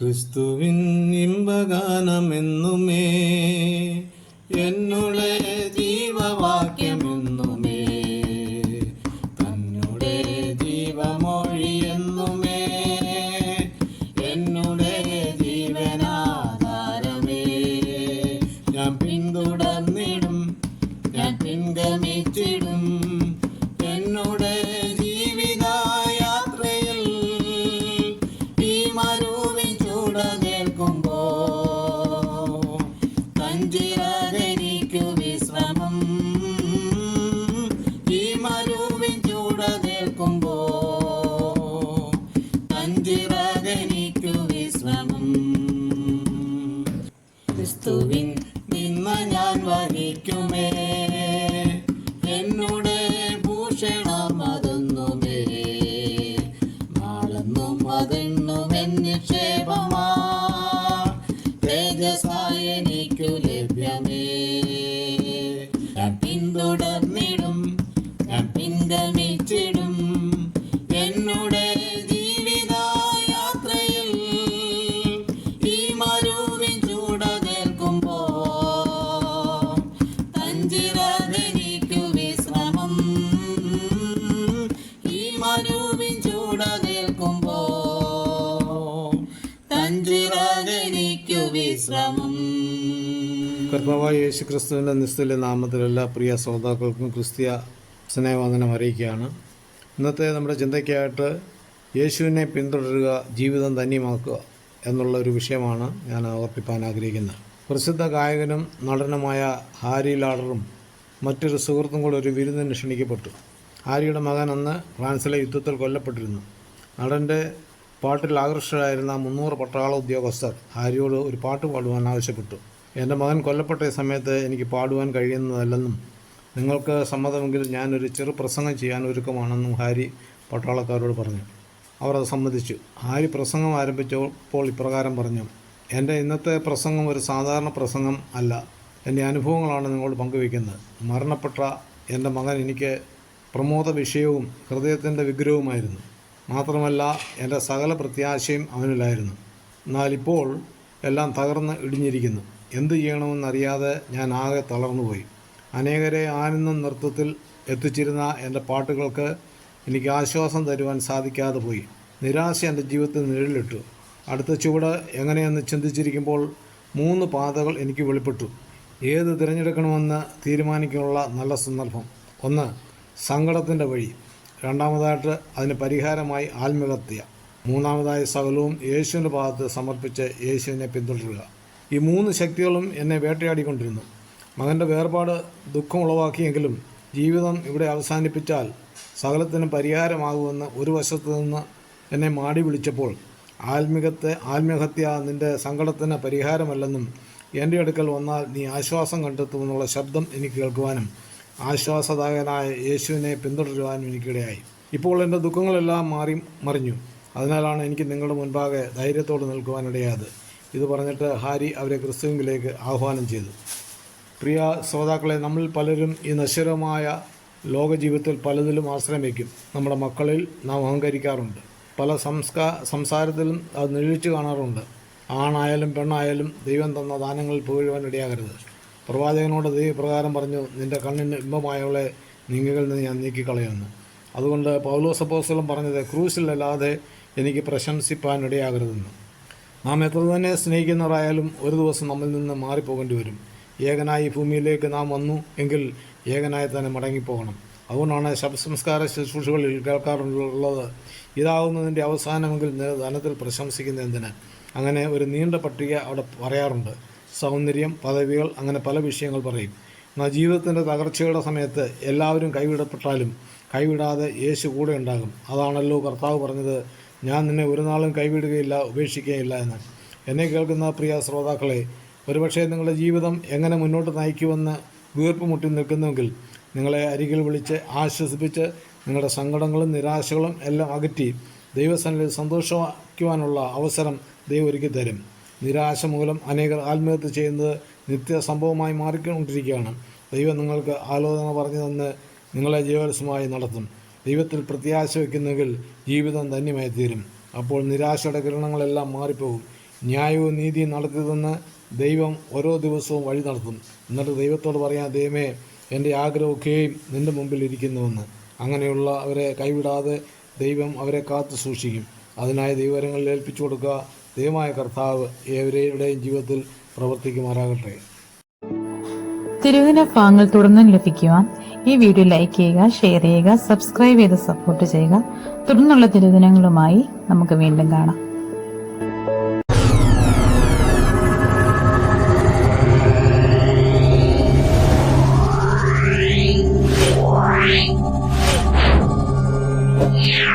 ക്രിസ്തുവിൻ ഇമ്പഗാനമെന്നുമേ. എന്നുള്ള ജീവവാക്യമെന്നുമേ തന്നുടെ ജീവമൊഴി ക്രിസ്തുവിൻ കർത്താവായ യേശു ക്രിസ്തുവിന്റെ നിസ്തുല്യ നാമത്തിലെല്ലാ പ്രിയ ശ്രോതാക്കൾക്കും ക്രിസ്തീയ സ്നേഹവന്ദനം അറിയിക്കുകയാണ്. ഇന്നത്തെ നമ്മുടെ ചിന്തയ്ക്കായിട്ട് യേശുവിനെ പിന്തുടരുക ജീവിതം ധന്യമാക്കുക എന്നുള്ള ഒരു വിഷയമാണ് ഞാൻ ഓർപ്പിപ്പാൻ ആഗ്രഹിക്കുന്നത്. പ്രസിദ്ധ ഗായകനും നടനുമായ ഹാരി ലാഡറും മറ്റൊരു സുഹൃത്തും കൂടെ ഒരു വിരുന്നിന് ക്ഷണിക്കപ്പെട്ടു. ഹാരിയുടെ മകൻ അന്ന് ഫ്രാൻസിലെ യുദ്ധത്തിൽ കൊല്ലപ്പെട്ടിരുന്നു. നടന്റെ പാട്ടിൽ ആകൃഷ്ടരായിരുന്ന മുന്നൂറ് പട്ടാള ഉദ്യോഗസ്ഥർ ഹാരിയോട് ഒരു പാട്ട് പാടുവാൻ ആവശ്യപ്പെട്ടു. എന്റെ മകൻ കൊല്ലപ്പെട്ട സമയത്ത് എനിക്ക് പാടുവാൻ കഴിയുന്നതല്ലെന്നും നിങ്ങൾക്ക് സമ്മതമെങ്കിൽ ഞാനൊരു ചെറു പ്രസംഗം ചെയ്യാൻ ഒരുക്കമാണെന്നും ഹാരി പട്ടാളക്കാരോട് പറഞ്ഞു. അവർ അത് സമ്മതിച്ചു. ഹാരി പ്രസംഗം ആരംഭിച്ചപ്പോൾ ഇപ്രകാരം പറഞ്ഞു എന്റെ ഇന്നത്തെ പ്രസംഗം ഒരു സാധാരണ പ്രസംഗം അല്ല. എന്റെ അനുഭവങ്ങളാണ് നിങ്ങളോട് പങ്കുവയ്ക്കുന്നത്. മരണപ്പെട്ട എന്റെ മകൻ എനിക്ക് പ്രമോദ വിഷയവും ഹൃദയത്തിന്റെ വിഗ്രഹവുമായിരുന്നു. മാത്രമല്ല എന്റെ സകല പ്രത്യാശയും അവനിലായിരുന്നു. എന്നാലിപ്പോൾ എല്ലാം തകർന്ന് ഇടിഞ്ഞിരിക്കുന്നു. എന്തു ചെയ്യണമെന്നറിയാതെ ഞാൻ ആകെ തളർന്നുപോയി. അനേകരെ ആനന്ദം നൃത്തത്തിൽ എത്തിച്ചിരുന്ന എന്റെ പാട്ടുകൾക്ക് എനിക്ക് ആശ്വാസം തരുവാൻ സാധിക്കാതെ പോയി. നിരാശ എന്റെ ജീവിതത്തിൽ നിഴലിട്ടു. അടുത്ത ചുവട് എങ്ങനെയെന്ന് ചിന്തിച്ചിരിക്കുമ്പോൾ മൂന്ന് പാതകൾ എനിക്ക് വെളിപ്പെട്ടു. ഏത് തിരഞ്ഞെടുക്കണമെന്ന് തീരുമാനിക്കാനുള്ള നല്ല സന്ദർഭം. ഒന്ന് സങ്കടത്തിന്റെ വഴി. രണ്ടാമതായിട്ട് അതിന് പരിഹാരമായി ആത്മഹത്യ. മൂന്നാമതായി സകലവും യേശുവിന്റെ ഭാഗത്ത് സമർപ്പിച്ച് യേശുവിനെ പിന്തുടരുക. ഈ മൂന്ന് ശക്തികളും എന്നെ വേട്ടയാടിക്കൊണ്ടിരുന്നു. മകന്റെ വേർപാട് ദുഃഖം ഉളവാക്കിയെങ്കിലും ജീവിതം ഇവിടെ അവസാനിപ്പിച്ചാൽ സകലത്തിനും പരിഹാരമാകുമെന്ന് ഒരു വശത്തു നിന്ന് എന്നെ മാടി വിളിച്ചപ്പോൾ ആത്മികത്തെ ആത്മഹത്യ നിന്റെ സങ്കടത്തിന് പരിഹാരമല്ലെന്നും എന്റെ അടുക്കൽ വന്നാൽ നീ ആശ്വാസം കണ്ടെത്തുമെന്നുള്ള ശബ്ദം എനിക്ക് കേൾക്കുവാനും ആശ്വാസദായകനായ യേശുവിനെ പിന്തുടരുവാനും എനിക്കിടയായി. ഇപ്പോൾ എന്റെ ദുഃഖങ്ങളെല്ലാം മാറി മറിഞ്ഞു. അതിനാലാണ് എനിക്ക് നിങ്ങളുടെ മുൻപാകെ ധൈര്യത്തോടെ നിൽക്കുവാനിടയാത് ഇത് പറഞ്ഞിട്ട് ഹാരി അവരെ ക്രിസ്തുവിലേക്ക് ആഹ്വാനം ചെയ്തു. പ്രിയ ശ്രോതാക്കളെ നമ്മൾ പലരും ഈ നശ്വരമായ ലോകജീവിതത്തിൽ പലതിലും ആശ്രയം വയ്ക്കും നമ്മുടെ മക്കളിൽ നാം അഹങ്കരിക്കാറുണ്ട്. പല സംസ്കാ സംസാരത്തിലും അത് നിഴലിച്ചു കാണാറുണ്ട്. ആണായാലും പെണ്ണായാലും ദൈവം തന്ന ദാനങ്ങളിൽ പുകഴുവാൻ ഇടയാകരുത്. പ്രവാചകനോട് ദൈവപ്രകാരം പറഞ്ഞു നിന്റെ കണ്ണിന് ഇമ്പമായവളെ നിങ്ങളിൽ നിന്ന് ഞാൻ നീക്കിക്കളയുന്നു. അതുകൊണ്ട് പൗലോസ് പൗലോസപ്പോസ്തലം പറഞ്ഞത് ക്രൂസിലല്ലാതെ എനിക്ക് പ്രശംസിപ്പാൻ ഇടയാകരുതെന്ന്. നാം എത്ര തന്നെ സ്നേഹിക്കുന്നവരായാലും ഒരു ദിവസം നമ്മിൽ നിന്ന് മാറിപ്പോകേണ്ടി വരും. ഏകനായി ഭൂമിയിലേക്ക് നാം വന്നു എങ്കിൽ ഏകനായി തന്നെ മടങ്ങിപ്പോകണം. അതുകൊണ്ടാണ് ശബ്ദസംസ്കാര ശുശ്രൂഷകളിൽ കേൾക്കാറുള്ളത് ഇതാകുന്നതിന്റെ അവസാനമെങ്കിൽ ധനത്തിൽ പ്രശംസിക്കുന്ന എന്തിന്? അങ്ങനെ ഒരു നീണ്ട പട്ടിക അവിടെ പറയാറുണ്ട്. സൗന്ദര്യം പദവികൾ അങ്ങനെ പല വിഷയങ്ങൾ പറയും. എന്നാൽ ജീവിതത്തിന്റെ തകർച്ചയുടെ സമയത്ത് എല്ലാവരും കൈവിടപ്പെട്ടാലും കൈവിടാതെ യേശു കൂടെ ഉണ്ടാകും. അതാണല്ലോ കർത്താവ് പറഞ്ഞത് ഞാൻ നിന്നെ ഒരു നാളും കൈവിടുകയില്ല ഉപേക്ഷിക്കുകയില്ല എന്ന് എന്നെ കേൾക്കുന്ന പ്രിയ ശ്രോതാക്കളെ ഒരുപക്ഷേ നിങ്ങളുടെ ജീവിതം എങ്ങനെ മുന്നോട്ട് നയിക്കുമെന്ന് വീർപ്പ് മുട്ടി നിൽക്കുന്നുവെങ്കിൽ നിങ്ങളെ അരികിൽ വിളിച്ച് ആശ്വസിപ്പിച്ച് നിങ്ങളുടെ സങ്കടങ്ങളും നിരാശകളും എല്ലാം അകറ്റി ദൈവസന്നിധിയിൽ സന്തോഷമാക്കുവാനുള്ള അവസരം ദൈവം ഒരുക്കി തരും നിരാശ മൂലം അനേകർ ആത്മഹത്യ ചെയ്യുന്നത് നിത്യ സംഭവമായി മാറിക്കൊണ്ടിരിക്കുകയാണ്. ദൈവം നിങ്ങൾക്ക് ആലോചന പറഞ്ഞു തന്ന് നിങ്ങളെ ജീവരസമായി നടത്തും. ദൈവത്തിൽ പ്രത്യാശ വയ്ക്കുന്നെങ്കിൽ ജീവിതം ധന്യമായി തീരും അപ്പോൾ നിരാശയുടെ കിരണങ്ങളെല്ലാം മാറിപ്പോകും. ന്യായവും നീതിയും നടത്തിയതെന്ന് ദൈവം ഓരോ ദിവസവും വഴി നടത്തും. എന്നിട്ട് ദൈവത്തോട് പറയാം ദൈവമേ എന്റെ ആഗ്രഹമൊക്കെയും നിന്റെ മുമ്പിൽ ഇരിക്കുന്നുവെന്ന്. അങ്ങനെയുള്ള അവരെ കൈവിടാതെ ദൈവം അവരെ കാത്തു സൂക്ഷിക്കും അതിനായി ദൈവരങ്ങളിൽ ഏൽപ്പിച്ചു കൊടുക്കുക. ദൈവമായ കർത്താവ് ഏവരെയുടെയും ജീവിതത്തിൽ പ്രവർത്തിക്കുമാറാകട്ടെ തിരുവിന ഭാഗങ്ങൾ തുടർന്നും ലഭിക്കുവാൻ ഈ വീഡിയോ ലൈക്ക് ചെയ്യുക ഷെയർ ചെയ്യുക സബ്സ്ക്രൈബ് ചെയ്ത് സപ്പോർട്ട് ചെയ്യുക തുടർന്നുള്ള തിരുദിനങ്ങളുമായി നമുക്ക് വീണ്ടും കാണാം Yeah.